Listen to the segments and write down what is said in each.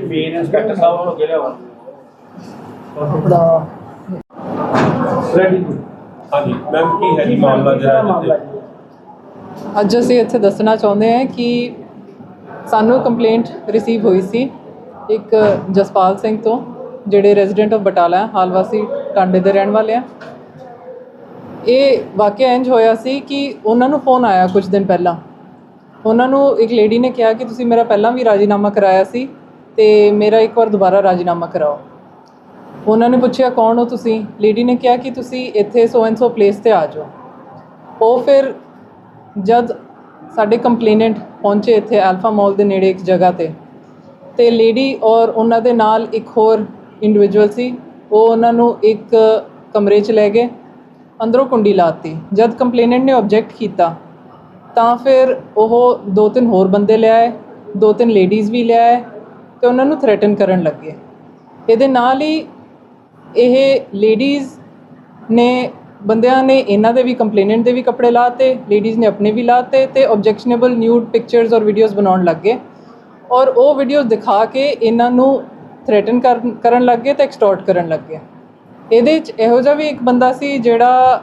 Main inspector ਸਾਹਿਬ ਉਹ ਅੱਗੇ ਲਿਆਓ ਹਾਂਜੀ ਮੈਮ ਕੀ ਹੈ ਜੀ ਮਾਮਲਾ ਜਿਹੜਾ ਜਿੱਥੇ ਅੱਜ ਅਸੀਂ ਇੱਥੇ ਦੱਸਣਾ ਚਾਹੁੰਦੇ ਹਾਂ ਕਿ ਸਾਨੂੰ ਕੰਪਲੇਂਟ ਰਿਸੀਵ ਹੋਈ ਸੀ ਇੱਕ ਜਸਪਾਲ ਸਿੰਘ ਤੋਂ, ਜਿਹੜੇ ਰੈਜ਼ੀਡੈਂਟ ਆਫ ਬਟਾਲਾ ਹੈ ਹਾਲ ਵਾਸੀ ਟਾਂਡੇ ਦੇ ਰਹਿਣ ਵਾਲੇ ਆ। ਇਹ ਵਾਕਿਆ ਇੰਜ ਹੋਇਆ ਸੀ ਕਿ ਉਹਨਾਂ ਨੂੰ ਫੋਨ ਆਇਆ ਕੁਝ ਦਿਨ ਪਹਿਲਾਂ। ਉਹਨਾਂ ਨੂੰ ਇੱਕ ਲੇਡੀ ਨੇ ਕਿਹਾ ਕਿ ਤੁਸੀਂ ਮੇਰਾ ਪਹਿਲਾਂ ਵੀ ਰਾਜੀਨਾਮਾ ਕਰਾਇਆ ਸੀ ਤੇ ਮੇਰਾ ਇੱਕ ਵਾਰ ਦੁਬਾਰਾ ਰਾਜੀਨਾਮਾ ਕਰਾਓ। ਉਹਨਾਂ ਨੇ ਪੁੱਛਿਆ, ਕੌਣ ਹੋ ਤੁਸੀਂ? ਲੇਡੀ ਨੇ ਕਿਹਾ ਕਿ ਤੁਸੀਂ ਇੱਥੇ ਸੋ ਐਂਡ ਸੋ ਪਲੇਸ ਤੇ ਆ ਜਾਓ। ਉਹ ਫਿਰ ਜਦ ਸਾਡੇ ਕੰਪਲੇਨੈਂਟ ਪਹੁੰਚੇ ਇੱਥੇ ਅਲਫਾ ਮਾਲ ਦੇ ਨੇੜੇ ਇੱਕ ਜਗ੍ਹਾ ਤੇ ਤੇ ਲੇਡੀ ਔਰ ਉਹਨਾਂ ਦੇ ਨਾਲ ਇੱਕ ਹੋਰ ਇੰਡੀਵਿਜੂਅਲ ਸੀ, ਉਹ ਉਹਨਾਂ ਨੂੰ ਇੱਕ ਕਮਰੇ 'ਚ ਲੈ ਗਏ, ਅੰਦਰੋਂ ਕੁੰਡੀ ਲਾਤੀ। ਜਦ ਕੰਪਲੇਨੈਂਟ ਨੇ ਆਬਜੈਕਟ ਕੀਤਾ ਤਾਂ ਫਿਰ ਉਹ ਦੋ ਤਿੰਨ ਹੋਰ ਬੰਦੇ ਲਿਆਏ, ਦੋ ਤਿੰਨ ਲੇਡੀਜ਼ ਵੀ ਲਿਆਏ ਤੇ ਉਹਨਾਂ ਨੂੰ ਥ੍ਰੈਟਨ ਕਰਨ ਲੱਗੇ। ਇਹਦੇ ਨਾਲ ਹੀ ਇਹ ਲੇਡੀਜ਼ ਨੇ, ਬੰਦਿਆਂ ਨੇ ਇਹਨਾਂ ਦੇ ਵੀ ਕੰਪਲੇਨੈਂਟ ਦੇ ਵੀ ਕੱਪੜੇ ਲਾਤੇ ਲੇਡੀਜ਼ ਨੇ ਆਪਣੇ ਵੀ ਲਾਤੇ ਤੇ ਆਬਜੈਕਸ਼ਨੇਬਲ ਨਿਊਡ ਪਿਕਚਰਸ ਔਰ ਵੀਡੀਓਜ਼ ਬਣਾਉਣ ਲੱਗੇ। ਔਰ ਉਹ ਵੀਡੀਓਜ਼ ਦਿਖਾ ਕੇ ਇਹਨਾਂ ਨੂੰ ਥ੍ਰੈਟਨ ਕਰਨ ਲੱਗੇ ਤੇ ਐਕਸਟੋਰਟ ਕਰਨ ਲੱਗੇ। ਇਹਦੇ ਵਿੱਚ ਇਹੋ ਜਿਹਾ ਵੀ ਇੱਕ ਬੰਦਾ ਸੀ ਜਿਹੜਾ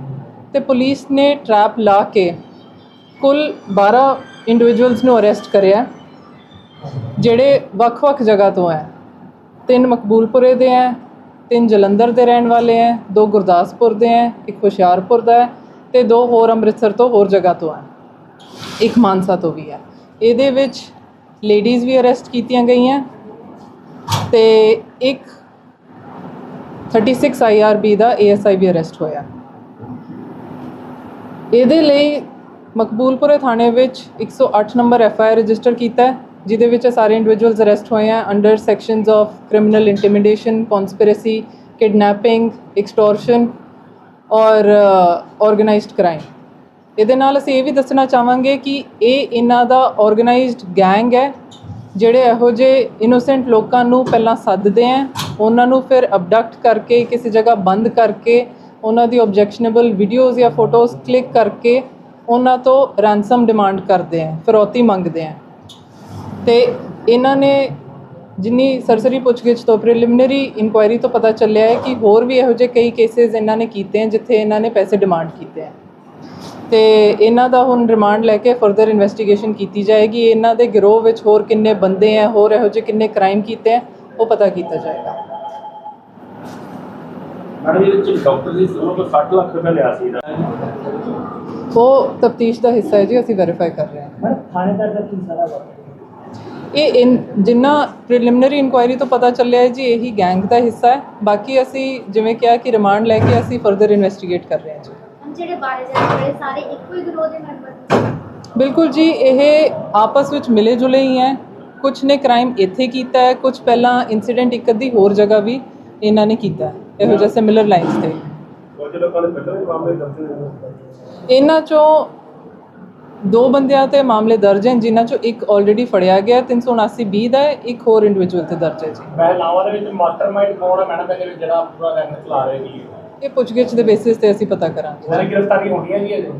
ਤੇ ਪੁਲਿਸ ਨੇ ਟਰੈਪ ਲਾ ਕੇ ਕੁੱਲ 12 ਇੰਡੀਵਿਜੂਅਲਸ ਨੂੰ ਅਰੈਸਟ ਕਰਿਆ, ਜਿਹੜੇ ਵੱਖ-ਵੱਖ ਜਗ੍ਹਾ ਤੋਂ ਹੈ। ਤਿੰਨ ਮਕਬੂਲਪੁਰੇ ਦੇ ਹੈ, ਤਿੰਨ ਜਲੰਧਰ ਦੇ ਰਹਿਣ ਵਾਲੇ ਹੈ, ਦੋ ਗੁਰਦਾਸਪੁਰ ਦੇ ਹੈ, ਇੱਕ ਹੁਸ਼ਿਆਰਪੁਰ ਦਾ ਹੈ ਤੇ ਦੋ ਹੋਰ ਅੰਮ੍ਰਿਤਸਰ ਤੋਂ ਹੋਰ ਜਗ੍ਹਾ ਤੋਂ ਹੈ। ਇੱਕ ਮਾਨਸਾ ਤੋਂ ਵੀ ਹੈ। ਇਹਦੇ ਵਿੱਚ ਲੇਡੀਜ਼ ਵੀ ਅਰੈਸਟ ਕੀਤੀਆਂ ਗਈਆਂ ਤੇ ਇੱਕ 36 ਆਈਆਰਬੀ ਦਾ ਏਐਸਆਈ ਵੀ ਅਰੈਸਟ ਹੋਇਆ। ਇਹਦੇ ਲਈ ਮਕਬੂਲਪੁਰੇ ਥਾਣੇ ਵਿੱਚ 108 number F I R register ਕੀਤਾ ਹੈ, ਜਿਹਦੇ ਵਿੱਚ ਸਾਰੇ ਇੰਡੀਵਿਜੂਅਲਸ ਅਰੈਸਟ ਹੋਏ ਆ under sections of criminal intimidation conspiracy kidnapping extortion ਔਰ ਆਰਗੇਨਾਈਜ਼ਡ ਕ੍ਰਾਈਮ ਇਹਦੇ ਨਾਲ ਅਸੀਂ ਇਹ ਵੀ ਦੱਸਣਾ ਚਾਹਾਂਗੇ ਕਿ ਇਹ ਇਹਨਾਂ ਦਾ ਆਰਗੇਨਾਈਜ਼ਡ ਗੈਂਗ ਹੈ, ਜਿਹੜੇ ਇਹੋ ਜਿਹੇ ਇਨੋਸੈਂਟ ਲੋਕਾਂ ਨੂੰ ਪਹਿਲਾਂ ਸੱਦਦੇ ਆ, ਉਹਨਾਂ ਨੂੰ ਫਿਰ ਅਬਡਕਟ ਕਰਕੇ, ਕਿਸੇ ਜਗ੍ਹਾ ਬੰਦ ਕਰਕੇ ਉਹਨਾਂ ਦੀ ਆਬਜੈਕਸ਼ਨੇਬਲ ਵੀਡੀਓਜ਼ ਜਾਂ ਫੋਟੋਜ਼ ਕਲਿੱਕ ਕਰਕੇ ਉਹਨਾਂ ਤੋਂ ਰੈਂਸਮ ਡਿਮਾਂਡ ਕਰਦੇ ਆ, ਫਿਰੌਤੀ ਮੰਗਦੇ ਆ। ਤੇ ਇਹਨਾਂ ਨੇ ਜਿੰਨੀ ਸਰਸਰੀ ਪੁੱਛਗਿੱਛ ਤੋਂ ਪ੍ਰੀਲਿਮਿਨਰੀ ਇਨਕੁਆਇਰੀ ਤੋਂ ਪਤਾ ਚੱਲਿਆ ਹੈ ਕਿ ਹੋਰ ਵੀ ਇਹੋ ਜਿਹੇ ਕਈ ਕੇਸਿਸ ਇਹਨਾਂ ਨੇ ਕੀਤੇ ਹਨ ਜਿੱਥੇ ਇਹਨਾਂ ਨੇ ਪੈਸੇ ਡਿਮਾਂਡ ਕੀਤੇ ਹਨ ਤੇ ਇਹਨਾਂ ਦਾ ਹੁਣ ਰਿਮਾਂਡ ਲੈ ਕੇ ਫਰਦਰ ਇਨਵੈਸਟੀਗੇਸ਼ਨ ਕੀਤੀ ਜਾਏਗੀ। ਇਹਨਾਂ ਦੇ ਗਿਰੋਹ ਵਿੱਚ ਹੋਰ ਕਿੰਨੇ ਬੰਦੇ ਆ, ਹੋਰ ਇਹੋ ਜਿਹੇ ਕਿੰਨੇ ਕ੍ਰਾਈਮ ਕੀਤੇ ਆ, ਉਹ ਪਤਾ ਕੀਤਾ ਜਾਏਗਾ। ਮੈਡਮ ਇਹ ਚ ਡਾਕਟਰ ਜੀ ਉਹਨਾਂ ਤੋਂ 60 ਲੱਖ ਰੁਪਏ ਲਿਆ ਸੀ ਇਹਦਾ। ਉਹ ਤਫਤੀਸ਼ ਦਾ ਹਿੱਸਾ ਹੈ ਜੀ ਅਸੀਂ ਵੈਰੀਫਾਈ ਕਰ ਰਹੇ ਹਾਂ। ਮੈਂ ਥਾਣੇਦਾਰ ਦਾ ਕੀ ਸਾਰਾ ਇਹ ਇਨ ਜਿੰਨਾ ਪ੍ਰੀਲਿਮਿਨਰੀ ਇਨਕੁਆਇਰੀ ਤੋਂ ਪਤਾ ਚੱਲਿਆ ਹੈ ਜੀ ਇਹੀ ਗੈਂਗ ਦਾ ਹਿੱਸਾ ਹੈ। ਬਾਕੀ ਅਸੀਂ ਜਿਵੇਂ ਕਿਹਾ ਕਿ ਰਿਮਾਂਡ ਲੈ ਕੇ ਅਸੀਂ ਫਰਦਰ ਇਨਵੈਸਟੀਗੇਟ ਕਰ ਰਹੇ ਹਾਂ ਜੀ। ਜਿਹੜੇ ਬਾਰੇ ਜਾਂਦੇ ਹੋਏ ਸਾਰੇ ਇੱਕੋ ਹੀ ਗਰੋਹ ਦੇ ਮੈਂਬਰ ਨੇ ਬਿਲਕੁਲ ਜੀ ਇਹ ਆਪਸ ਵਿੱਚ ਮਿਲੇ ਜੁਲੇ ਹੀ ਹੈ। ਕੁਝ ਨੇ ਕ੍ਰਾਈਮ ਇੱਥੇ ਕੀਤਾ ਹੈ ਕੁਝ ਪਹਿਲਾਂ ਇਨਸੀਡੈਂਟ ਇੱਕ ਅੱਧੀ ਹੋਰ ਜਗ੍ਹਾ ਵੀ ਇਹਨਾਂ ਨੇ ਕੀਤਾ ਹੈ, ਇਹੋ ਜਿਹਾ ਸਿਮਿਲਰ ਲਾਈਨਸ ਤੇ। ਇਹਨਾਂ ਚੋਂ ਦੋ ਬੰਦਿਆਂ ਤੇ ਮਾਮਲੇ ਦਰਜ ਹਨ ਜਿਨ੍ਹਾਂ ਚੋਂ ਇੱਕ ਆਲਰੇਡੀ ਫੜਿਆ ਗਿਆ ਹੈ, 379 ਬੀ ਦਾ ਹੈ, ਇੱਕ ਹੋਰ ਇੰਡੀਵਿਜੂਅਲ ਤੇ ਦਰਜ ਹੈ ਜੀ। ਪਹਿਲਾਵਾਂ ਦੇ ਵਿੱਚ ਮਾਸਟਰਮਾਈਂਡ ਕੌਣ ਹੈ? ਮੈਡਮ ਇਹਦੇ ਵਿੱਚ ਜਿਹੜਾ ਪੂਰਾ ਰੰਗ ਚਲਾ ਰਿਹਾ ਜੀ ਇਹ ਪੁੱਛਗਿੱਛ ਦੇ ਬੇਸਿਸ ਤੇ ਅਸੀਂ ਪਤਾ ਕਰਾਂਗੇ। ਸਾਰੀ ਗ੍ਰਿਫਤਾਰੀ ਹੋਣੀ ਹੈ ਜੀ? ਅਜੇ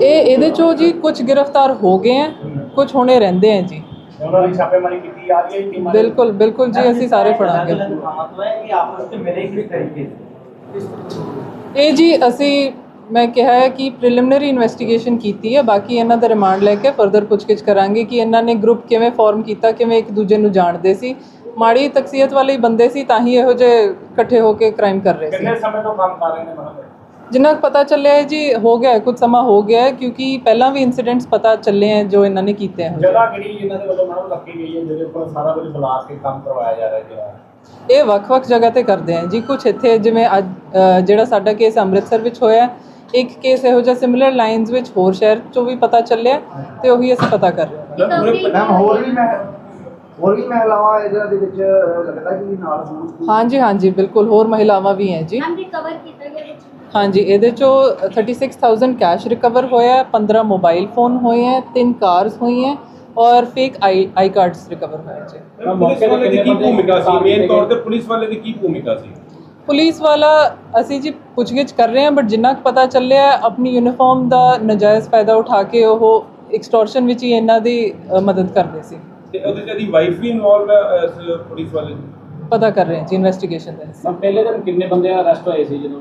ਇਹ ਇਹਦੇ ਚੋਂ ਜੀ ਕੁਝ ਗ੍ਰਿਫਤਾਰ ਹੋ ਗਏ ਹੈ ਕੁਝ ਹੋਣੇ ਰਹਿੰਦੇ ਹੈ ਜੀ। ਉਹਨਾਂ ਦੀ ਛਾਪੇਮਾਰੀ ਕੀਤੀ ਜਾ ਰਹੀ ਹੈ ਟੀਮਾਂ। ਬਿਲਕੁਲ ਬਿਲਕੁਲ ਜੀ ਅਸੀਂ ਸਾਰੇ ਫੜਾਂਗੇ। ਕਿ ਆਪਸ ਵਿੱਚ ਮਿਲੇ ਕਿਸ ਤਰੀਕੇ ਇਹ ਜੀ ਅਸੀਂ ਮੈਂ ਕਿਹਾ ਹੈ ਕਿ ਪ੍ਰੀਲਿਮਿਨਰੀ ਇਨਵੈਸਟੀਗੇਸ਼ਨ ਕੀਤੀ ਹੈ ਬਾਕੀ ਇਹਨਾਂ ਦਾ ਰਿਮਾਂਡ ਲੈ ਕੇ ਫਰਦਰ ਪੁੱਛਗਿੱਛ ਕਰਾਂਗੇ ਕਿ ਇਹਨਾਂ ਨੇ ਗਰੁੱਪ ਕਿਵੇਂ ਫਾਰਮ ਕੀਤਾ ਕਿਵੇਂ ਇੱਕ ਦੂਜੇ ਨੂੰ ਜਾਣਦੇ ਸੀ। ਮਾੜੀ ਤਕਸੀਅਤ ਵਾਲੇ ਬੰਦੇ ਸੀ ਤਾਂ ਹੀ ਇਹੋ ਜਿਹੇ ਇਕੱਠੇ ਹੋ ਕੇ ਕ੍ਰਾਈਮ ਕਰ ਰਹੇ ਸੀ। ਕਿੰਨੇ ਸਮੇਂ ਤੋਂ ਕੰਮ ਕਰ ਰਹੇ ਨੇ ਮੈਡਮ ਜਿੰਨਾ ਪਤਾ ਚੱਲਿਆ ਹੈ ਜੀ ਹੋ ਗਿਆ ਹੈ, ਕੁਝ ਸਮਾਂ ਹੋ ਗਿਆ ਹੈ ਕਿਉਂਕਿ ਪਹਿਲਾਂ ਵੀ ਇਨਸੀਡੈਂਟਸ ਪਤਾ ਚੱਲੇ ਹੈ ਜੋ ਇਹਨਾਂ ਨੇ ਕੀਤੇ ਹਨ ਜਗ੍ਹਾ ਕਿਹੜੀ ਇਹਨਾਂ ਦੇ ਵੱਲੋਂ ਮੈਡਮ ਰੱਖੀ ਗਈ ਹੈ ਜਿਹਦੇ ਉੱਪਰ ਸਾਰਾ ਕੁਝ ਬੁਲਾ ਕੇ ਕੰਮ ਕਰਵਾਇਆ ਜਾ ਰਿਹਾ ਜਿਹੜਾ? ਇਹ ਵੱਖ-ਵੱਖ ਜਗ੍ਹਾ ਤੇ ਕਰਦੇ ਆ ਜੀ। ਕੁਝ ਇੱਥੇ ਜਿਵੇਂ ਅੱਜ ਜਿਹੜਾ ਸਾਡਾ ਕੇਸ ਅੰਮ੍ਰਿਤਸਰ ਵਿੱਚ ਹੋਇਆ ਹੈ, ਇੱਕ ਕੇਸ ਇਹੋ ਜਿਹਾ ਸਿਮਿਲਰ ਲਾਈਨਸ ਵਿੱਚ ਹੋਰ ਸ਼ਹਿਰ ਚੋਂ ਵੀ ਪਤਾ ਚੱਲਿਆ ਤੇ ਉਹੀ ਅਸੀਂ ਪਤਾ ਕਰ ਰਹੇ ਹਾਂ। ਹੋਰ ਵੀ ਮੈਂ ਹੋਰ ਵੀ ਮਹਿਲਾਵਾਂ ਇਹਨਾਂ ਦੇ ਵਿੱਚ ਲੱਗਦਾ ਕਿ ਨਾਲ ਹਾਂਜੀ ਹਾਂਜੀ ਬਿਲਕੁਲ ਹੋਰ ਮਹਿਲਾਵਾਂ ਵੀ ਹੈ ਜੀ। ਮੈਮ ਰਿਕਵਰ ਕੀਤਾ ਗਿਆ ਹਾਂਜੀ ਇਹਦੇ ਚੋਂ 36000 ਕੈਸ਼ ਰਿਕਵਰ ਹੋਇਆ ਹੈ 15 ਮੋਬਾਈਲ ਫੋਨ ਹੋਏ ਹੈ ਤਿੰਨ ਕਾਰਸ ਹੋਈ ਹੈ ਔਰ fake I I cards recover ਹੋਏ ਜੀ। ਪੁਲਿਸ ਵਾਲੇ ਦੀ ਕੀ ਭੂਮਿਕਾ ਸੀ? ਮੇਨ ਤੌਰ ਤੇ ਪੁਲਿਸ ਵਾਲੇ ਦੀ ਕੀ ਭੂਮਿਕਾ ਸੀ? ਪੁਲਿਸ ਵਾਲਾ ਅਸੀਂ ਜੀ ਪੁੱਛਗਿੱਛ ਕਰ ਰਹੇ ਹਾਂ ਬਟ ਜਿੰਨਾ ਕੁ ਪਤਾ ਚੱਲਿਆ ਹੈ, ਆਪਣੀ ਯੂਨੀਫਾਰਮ ਦਾ ਨਜਾਇਜ਼ ਫਾਇਦਾ ਉਠਾ ਕੇ ਉਹ ਐਕਸਟੋਰਸ਼ਨ ਵਿੱਚ ਹੀ ਇਹਨਾਂ ਦੀ ਮਦਦ ਕਰਦੇ ਸੀ। ਤੇ ਉਹਦੇ ਚ ਇਹਦੀ ਵਾਈਫ ਵੀ ਇਨਵੋਲਵ ਹੈ ਪੁਲਿਸ ਵਾਲੇ ਦੀ? ਪਤਾ ਕਰ ਰਹੇ ਹਾਂ ਜੀ ਇਨਵੈਸਟੀਗੇਸ਼ਨ ਦਾ ਪਹਿਲੇ ਦਿਨ ਕਿੰਨੇ ਬੰਦੇ ਅਰੈਸਟ ਹੋਏ ਸੀ ਜਦੋਂ?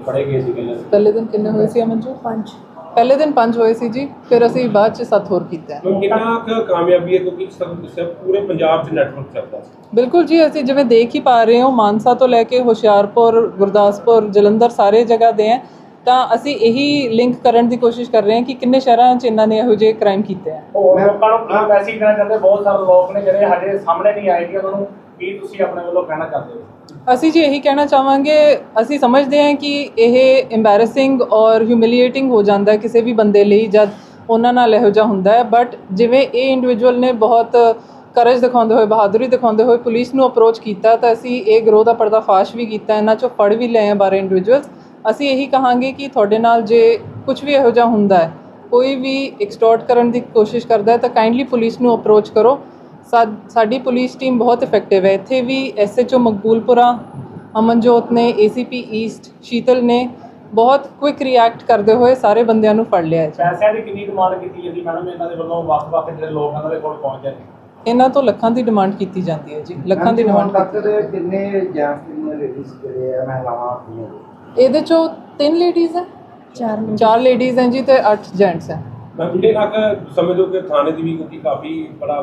ਫੜੇ ਗਏ ਸੀ ਪਹਿਲੇ ਪਹਿਲੇ ਦਿਨ ਕਿੰਨੇ ਹੋਏ ਸੀ ਅਮਨਜੋਤ? ਪੰਜ। ਪਹਿਲੇ ਦਿਨ ਪੰਜ ਹੋਏ ਸੀ ਜੀ ਫਿਰ ਅਸੀਂ ਬਾਅਦ ਚ ਸੱਤ ਹੋਰ ਕੀਤਾ। ਹੈ ਮੈਮ, ਕਿੰਨਾ ਕੁ ਕਾਮਯਾਬੀ ਹੈ ਕਿਉਂਕਿ ਸਭ ਸਭ ਪੂਰੇ ਪੰਜਾਬ 'ਚ ਨੈਟਵਰਕ ਚੱਲਦਾ ਸੀ। ਬਿਲਕੁਲ ਜੀ ਅਸੀਂ ਜਿਵੇਂ ਦੇਖ ਹੀ ਪਾ ਰਹੇ ਹਾਂ ਮਾਨਸਾ ਤੋਂ ਲੈ ਕੇ ਹੁਸ਼ਿਆਰਪੁਰ ਗੁਰਦਾਸਪੁਰ ਜਲੰਧਰ ਸਾਰੇ ਜਗ੍ਹਾ ਦੇ ਹੈ ਤਾਂ ਅਸੀਂ ਇਹੀ ਲਿੰਕ ਕਰਨ ਦੀ ਕੋਸ਼ਿਸ਼ ਕਰ ਰਹੇ ਹਾਂ ਕਿ ਕਿੰਨੇ ਸ਼ਹਿਰਾਂ 'ਚ ਇਹਨਾਂ ਨੇ ਇਹੋ ਜਿਹੇ ਕ੍ਰਾਈਮ ਕੀਤੇ ਹੈ ਹੋਰ ਲੋਕਾਂ ਨੂੰ ਕੀ ਮੈਸੇਜ ਦੇਣਾ ਚਾਹੁੰਦੇ ਬਹੁਤ ਸਾਰੇ ਲੋਕ ਨੇ ਜਿਹੜੇ ਹਜੇ ਸਾਹਮਣੇ ਨਹੀਂ ਆਏ ਕਿ ਉਹਨਾਂ ਨੂੰ ਕੀ ਤੁਸੀਂ ਆਪਣੇ ਵੱਲੋਂ ਕਹਿਣਾ ਚਾਹੁੰਦੇ ਹੋ? ਅਸੀਂ ਜੀ ਇਹੀ ਕਹਿਣਾ ਚਾਹਾਂਗੇ, ਅਸੀਂ ਸਮਝਦੇ ਹਾਂ ਕਿ ਇਹ ਐਮਬੈਰਸਿੰਗ ਔਰ ਹਿਊਮਿਲੀਏਟਿੰਗ ਹੋ ਜਾਂਦਾ ਕਿਸੇ ਵੀ ਬੰਦੇ ਲਈ ਜਦ ਉਹਨਾਂ ਨਾਲ ਇਹੋ ਜਿਹਾ ਹੁੰਦਾ ਹੈ। ਬਟ ਜਿਵੇਂ ਇਹ ਇੰਡੀਵਿਜੂਅਲ ਨੇ ਬਹੁਤ ਕਰਜ ਦਿਖਾਉਂਦੇ ਹੋਏ, ਬਹਾਦਰੀ ਦਿਖਾਉਂਦੇ ਹੋਏ ਪੁਲਿਸ ਨੂੰ ਅਪਰੋਚ ਕੀਤਾ, ਤਾਂ ਅਸੀਂ ਇਹ ਗਰੋਹ ਦਾ ਪਰਦਾਫਾਸ਼ ਵੀ ਕੀਤਾ, ਇਹਨਾਂ ਚੋਂ ਫੜ ਵੀ ਲਏ ਆ 12 ਇੰਡੀਵਿਜੂਅਲਸ ਅਸੀਂ ਇਹੀ ਕਹਾਂਗੇ ਕਿ ਤੁਹਾਡੇ ਨਾਲ ਜੇ ਕੁਝ ਵੀ ਇਹੋ ਜਿਹਾ ਹੁੰਦਾ ਹੈ, ਕੋਈ ਵੀ ਐਕਸਟੋਰਟ ਕਰਨ ਦੀ ਕੋਸ਼ਿਸ਼ ਕਰਦਾ ਹੈ, ਤਾਂ ਕਾਈਂਡਲੀ ਪੁਲਿਸ ਨੂੰ ਅਪਰੋਚ ਕਰੋ। ਸਾਡੀ ਪੁਲਿਸ ਟੀਮ ਬਹੁਤ ਇਫੈਕਟਿਵ ਹੈ। ਇੱਥੇ ਵੀ ਐਸਐਚਓ ਮਕਬੂਲਪੁਰਾ ਅਮਨਜੋਤ ਨੇ ਏਸੀਪੀ ਈਸਟ ਸ਼ੀਤਲ ਨੇ ਬਹੁਤ ਕੁਇਕ ਰਿਐਕਟ ਕਰਦੇ ਹੋਏ ਸਾਰੇ ਬੰਦਿਆਂ ਨੂੰ ਫੜ ਲਿਆ ਹੈ। ਜੀ। ਪੈਸਿਆਂ ਦੀ ਕਿੰਨੀ ਡਿਮਾਂਡ ਕੀਤੀ ਜਾਂਦੀ ਮੈਡਮ ਇਹਨਾਂ ਦੇ ਵੱਲੋਂ ਵੱਖ-ਵੱਖ ਜਿਹੜੇ ਲੋਕ ਇਹਨਾਂ ਦੇ ਕੋਲ ਪਹੁੰਚਦੇ ਨੇ। ਇਹਨਾਂ ਤੋਂ ਲੱਖਾਂ ਦੀ ਡਿਮਾਂਡ ਕੀਤੀ ਜਾਂਦੀ ਹੈ ਜੀ। ਲੱਖਾਂ ਦੀ ਡਿਮਾਂਡ ਤੱਕ ਦੇ ਕਿੰਨੇ ਜੈਂਟਸ ਕਿੰਨੇ ਲੇਡੀਜ਼ ਜਿਹੜੇ ਆ ਮਹਿਲਾਵਾਂ ਇਹਦੇ ਚੋਂ ਤਿੰਨ ਲੇਡੀਜ਼ ਹੈ? ਚਾਰ ਚਾਰ ਲੇਡੀਜ਼ ਹੈ ਜੀ ਤੇ ਅੱਠ ਜੈਂਟਸ ਹੈ। ਮੈਂ ਕਿੰਨੇ ਤੱਕ ਸਮਝੋ ਕਿ ਥਾਣੇ ਦੀ ਵੀ ਕਿਉਂਕਿ ਕਾਫੀ ਬੜਾ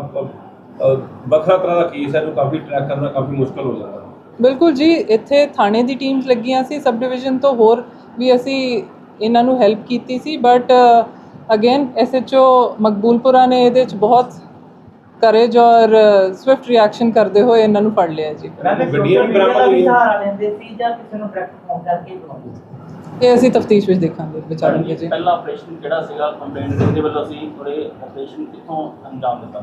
ਵੱਖਰਾ ਤਰ੍ਹਾਂ ਦਾ ਕੇਸ ਹੈ ਨੂੰ ਕਾਫੀ ਟਰੈਕ ਕਰਨਾ ਕਾਫੀ ਮੁਸ਼ਕਲ ਹੋ ਜਾਂਦਾ। ਬਿਲਕੁਲ ਜੀ ਇੱਥੇ ਥਾਣੇ ਦੀ ਟੀਮਸ ਲੱਗੀਆਂ ਸੀ ਸਬ ਡਿਵੀਜ਼ਨ ਤੋਂ ਹੋਰ ਵੀ ਅਸੀਂ ਇਹਨਾਂ ਨੂੰ ਹੈਲਪ ਕੀਤੀ ਸੀ ਬਟ ਅਗੇਨ ਐਸਐਚਓ ਮਕਬੂਲਪੁਰਾ ਨੇ ਇਹਦੇ ਵਿੱਚ ਬਹੁਤ ਕਰੇਜ ਔਰ ਸਵਿਫਟ ਰਿਐਕਸ਼ਨ ਕਰਦੇ ਹੋਏ ਇਹਨਾਂ ਨੂੰ ਫੜ ਲਿਆ ਜੀ। ਗੱਡੀਆਂ ਵੀ ਬਰਾਮਦ ਹੋਈਆਂ। ਸਹਾਰਾ ਲੈਂਦੇ ਸੀ ਜਾਂ ਕਿਸੇ ਨੂੰ ਡਾਇਰੈਕਟ ਫੋਨ ਕਰਕੇ ਬੁਲਾਉਂਦੇ ਸੀ? ਇਹ ਅਸੀਂ ਤਫਤੀਸ਼ ਵਿੱਚ ਦੇਖਾਂਗੇ ਵਿਚਾਰਾਂਗੇ ਜੀ ਪਹਿਲਾ ਆਪਰੇਸ਼ਨ ਜਿਹੜਾ ਸੀਗਾ? ਕੰਪਲੇਂਟ ਦੇ ਵੱਲੋਂ ਅਸੀਂ ਥੋੜੇ ਆਪਰੇਸ਼ਨ ਕਿੱਥੋਂ ਅੰਜਾਮ ਦਿੱਤਾ?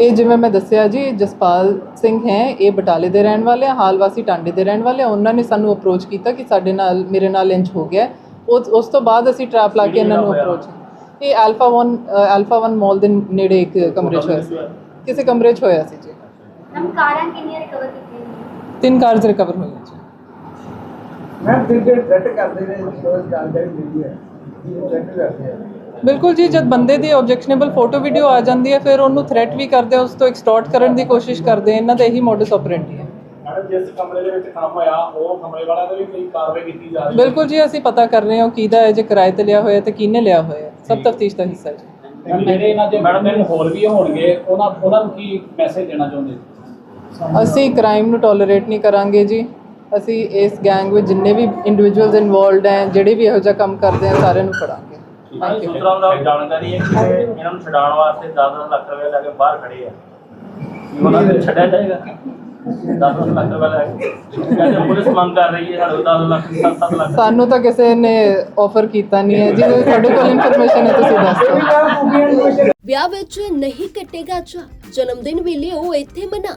ਇਹ ਜਿਵੇਂ ਮੈਂ ਦੱਸਿਆ ਜੀ ਜਸਪਾਲ ਸਿੰਘ ਹੈ ਇਹ ਬਟਾਲੇ ਦੇ ਰਹਿਣ ਵਾਲੇ ਆ ਹਾਲ ਵਾਸੀ ਟਾਂਡੇ ਦੇ ਰਹਿਣ ਵਾਲੇ ਆ। ਉਹਨਾਂ ਨੇ ਸਾਨੂੰ ਅਪਰੋਚ ਕੀਤਾ ਕਿ ਸਾਡੇ ਨਾਲ ਮੇਰੇ ਨਾਲ ਇੰਜ ਹੋ ਗਿਆ। ਉਸ ਉਸ ਤੋਂ ਬਾਅਦ ਅਸੀਂ ਟਰੈਪ ਲਾ ਕੇ ਇਹਨਾਂ ਨੂੰ ਅਪਰੋਚ ਇਹ ਆਲਫਾ 1 ਆਲਫਾ 1 ਮਾਲ ਦੇ ਨੇੜੇ ਇੱਕ ਕਮਰੇ 'ਚ ਹੋਇਆ ਸੀ। ਕਿਸੇ ਕਮਰੇ 'ਚ ਹੋਇਆ ਸੀ ਜੀ। ਕਾਰਾਂ ਕਿੰਨੀਆਂ ਰਿਕਵਰ ਕੀਤੀਆਂ? ਤਿੰਨ ਕਾਰਸ ਰਿਕਵਰ ਹੋਈਆਂ ਜੀ। ਮੈਂ ਫਿਰ ਜਿਹੜੇ ਥ੍ਰੈਟ ਕਰਦੇ ਨੇ ਉਹ ਜਾਣਕਾਰੀ ਮਿਲੀ ਹੈ ਕਿ ਥ੍ਰੈਟ ਕਰਦੇ ਆ। ਬਿਲਕੁਲ ਜੀ ਜਦ ਬੰਦੇ ਦੀ ਆਬਜੈਕਸ਼ਨੇਬਲ ਫੋਟੋ ਵੀਡੀਓ ਆ ਜਾਂਦੀ ਹੈ ਫਿਰ ਉਹਨੂੰ ਥ੍ਰੈਟ ਵੀ ਕਰਦੇ ਆ ਉਸ ਤੋਂ ਐਕਸਟੋਰਟ ਕਰਨ ਦੀ ਕੋਸ਼ਿਸ਼ ਕਰਦੇ ਇਹਨਾਂ ਦਾ ਇਹੀ ਮੋਡਸ ਆਪਰੈਂਡੀ ਹੈ। ਮੈਡਮ ਜਿਸ ਕਮਰੇ ਦੇ ਵਿੱਚ ਕੰਮ ਹੋਇਆ ਉਹ ਕਮਰੇ ਵਾਲਾ ਤੇ ਵੀ ਕੋਈ ਕਾਰਵਾਈ ਕੀਤੀ ਜਾ ਰਹੀ ਹੈ? ਬਿਲਕੁਲ ਜੀ ਅਸੀਂ ਪਤਾ ਕਰ ਰਹੇ ਹਾਂ ਕਿਹਦਾ ਹੈ ਜੇ ਕਿਰਾਏ ਤੇ ਲਿਆ ਹੋਇਆ ਤੇ ਕਿਹਨੇ ਲਿਆ ਹੋਇਆ। ਸਭ ਤਫਤੀਸ਼ ਦਾ ਹਿੱਸਾ ਹੈ ਜੀ। ਮੈਮ, ਜਿਹੜੇ ਇਹਨਾਂ ਦੇ ਮੈਡਮ ਦੇ ਹੋਰ ਵੀ ਹੋਣਗੇ ਉਹਨਾਂ ਉਹਨਾਂ ਨੂੰ ਕੀ ਮੈਸੇਜ ਦੇਣਾ ਚਾਹੁੰਦੇ ਅਸੀਂ ਕ੍ਰਾਈਮ ਨੂੰ ਟੋਲਰੇਟ ਨਹੀਂ ਕਰਾਂਗੇ ਜੀ। ਅਸੀਂ ਇਸ ਗੈਂਗ ਵਿੱਚ ਜਿੰਨੇ ਵੀ ਇੰਡੀਵਿਜੂਅਲਸ ਇਨਵੋਲਡ ਹੈ ਜਿਹੜੇ ਵੀ ਇਹੋ ਜਿਹਾ ਕੰਮ ਕਰਦੇ ਆ ਸਾਰਿਆਂ ਨੂੰ ਫੜਾਂਗੇ। ਹਾਂਜੀ ਸੂਤਰਾਂ ਦਾ ਜਾਣਕਾਰੀ ਹੈ ਕਿ ਇਹਨਾਂ ਨੂੰ ਛਡਾਉਣ ਵਾਸਤੇ 10 ਲੱਖ ਰੁਪਏ ਲੈ ਕੇ ਬਾਹਰ ਖੜੇ ਆ? ਕੀ ਉਹਨਾਂ ਨੂੰ ਛੱਡਿਆ ਜਾਏਗਾ? 10 ਲੱਖ ਰੁਪਏ ਲੈ ਕੇ? ਕਹਿੰਦੇ ਪੁਲਿਸ ਮੰਗ ਕਰ ਰਹੀ ਹੈ ਸਾਡੇ 10 ਲੱਖ 7 ਲੱਖ। ਸਾਨੂੰ ਤਾਂ ਕਿਸੇ ਨੇ ਆਫਰ ਕੀਤਾ ਨਹੀਂ ਹੈ। ਜੀ ਤੁਹਾਡੇ ਕੋਲ ਇਨਫੋਰਮੇਸ਼ਨ ਹੈ ਤੁਸੀਂ ਦੱਸ ਦਿਓ। ਵਿਆਹ ਵਿੱਚ ਨਹੀਂ ਕੱਟੇਗਾ ਚਾ ਜਨਮ ਦਿਨ ਵੀ ਲਿਓ ਇੱਥੇ ਮਨਾ।